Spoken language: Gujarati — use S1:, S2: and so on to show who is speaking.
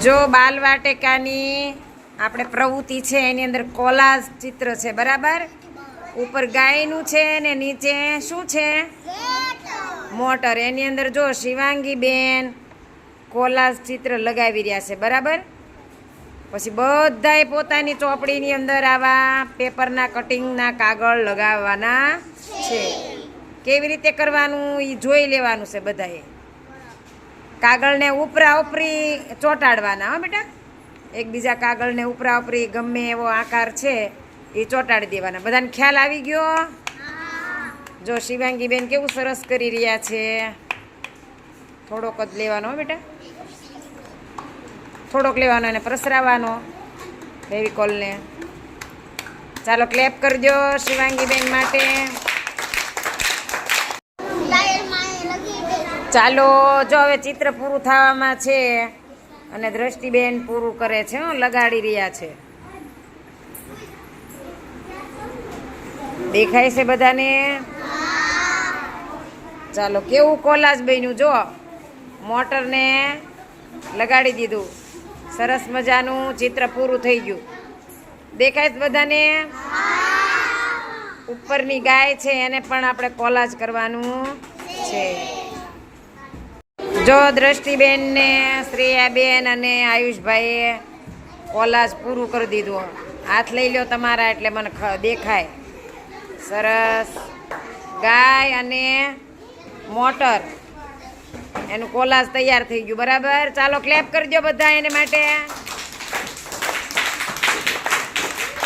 S1: જો બાલવાટિકાની આપણે પ્રવૃત્તિ છે, એની અંદર કોલાજ ચિત્ર છે, બરાબર? ઉપર ગાયનું છે ને નીચે શું છે? મોટર. એની અંદર જો શિવાંગી બેન કોલાજ ચિત્ર લગાવી રહ્યા છે, બરાબર? પછી બધાએ પોતાની ચોપડીની અંદર આવા પેપરના કટિંગના કાગળ લગાવવાના છે. કેવી રીતે કરવાનું એ જોઈ લેવાનું છે બધાએ? કાગળને ઉપરા ઉપરી ચોંટાડવાના હો બેટા? એકબીજા કાગળને ઉપરા ઉપરી ગમે એવો આકાર છે એ ચોંટાડી દેવાના. બધાને ખ્યાલ આવી ગયો? જો શિવાંગી બેન કેવું સરસ કરી રહ્યા છે. થોડોક જ લેવાનો હો બેટા. થોડોક લેવાનો અને પ્રસરાવાનો ફેવિકોલને. ચાલો ક્લેપ કરજો શિવાંગી બેન માટે. ચાલો, જો હવે ચિત્ર પૂરું થવામાં છે અને દ્રષ્ટિબેન પૂરું કરે છે લગાડી રહ્યા છે. દેખાય છે બધાને? ચાલો, કેવું કોલાજ બન્યું? જો, મોટરને લગાડી દીધું. સરસ મજાનું ચિત્ર પૂરું થઈ ગયું. દેખાય છે બધાને? ઉપરની ગાય છે, એને પણ આપણે કોલાજ કરવાનું જો દ્રષ્ટિબેનને, શ્રેયાબેન અને આયુષભાઈએ કોલાજ પૂરું કરી દીધું. હાથ લઈ લો તમારા એટલે મને દેખાય. સરસ. ગાય અને મોટર. એનું કોલાજ તૈયાર થઈ ગયું. બરાબર? ચાલો ક્લેપ કરજો બધા એને માટે.